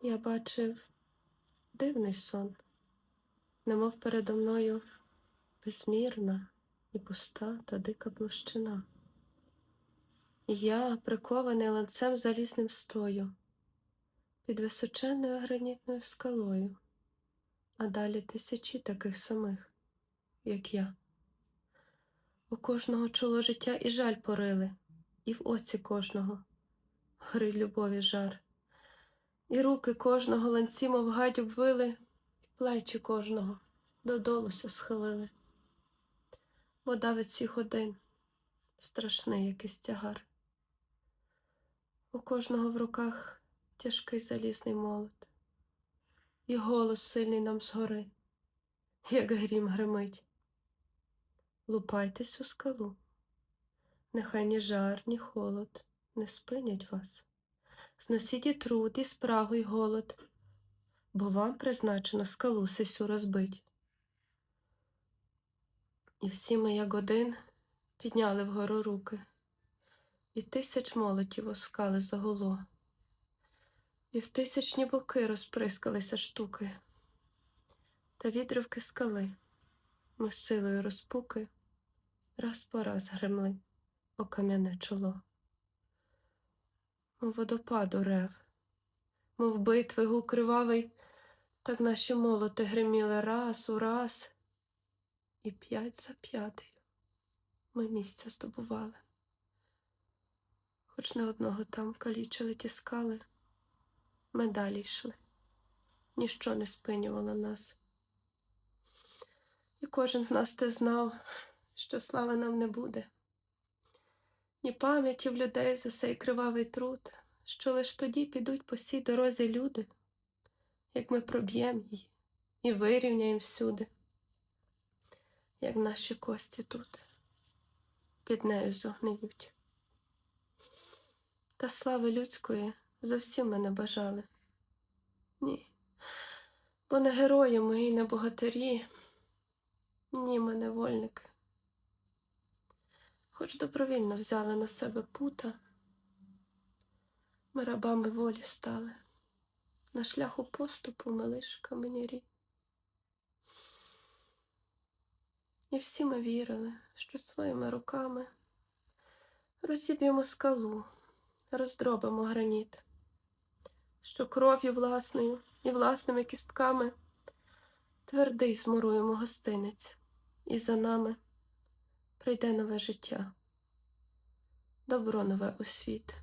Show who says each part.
Speaker 1: Я бачив дивний сон, немов передо мною безмірна і пуста та дика площина. Я, прикований ланцем залізним стою, під височенною гранітною скалою, а далі тисячі таких самих, як я. У кожного чоло життя і жаль порили, і в оці кожного горить любові жар. І руки кожного ланці, мов гать обвили, і плечі кожного додолуся схилили. Бо давить ці годин страшний якийсь тягар. У кожного в руках тяжкий залізний молот, і голос сильний нам згори, як грім гримить. Лупайтесь у скалу, нехай ні жар, ні холод не спинять вас. Зносіть і труд, і спрагу, і голод, бо вам призначено скалу сисю розбить. І всі ми, як один, підняли вгору руки, і тисяч молотів оскали загуло, і в тисячні боки розприскалися штуки, та відривки скали ми силою розпуки раз по раз гремли о кам'яне чоло мов водопаду рев, мов битви гук кривавий, так наші молоти гриміли раз у раз, і п'ять за п'ятою ми місця здобували. Хоч не одного там калічили ті скали, ми далі йшли, ніщо не спинювало нас. І кожен з нас те знав, що слави нам не буде ні пам'яті в людей за сей кривавий труд, що лиш тоді підуть по сій дорозі люди, як ми проб'ємо її і вирівняємо всюди, як наші кості тут під нею зогниють. Та слави людської зовсім ми не бажали. Ні, бо не герої і не богатирі, ні, ми невольники хоч добровільно взяли на себе пута, ми рабами волі стали, на шляху поступу ми лиш каменярі. І всі ми вірили, що своїми руками розіб'ємо скалу, роздробимо граніт, що кров'ю власною і власними кістками твердий змуруємо гостинець, і за нами прийде нове життя, добро нове у світ.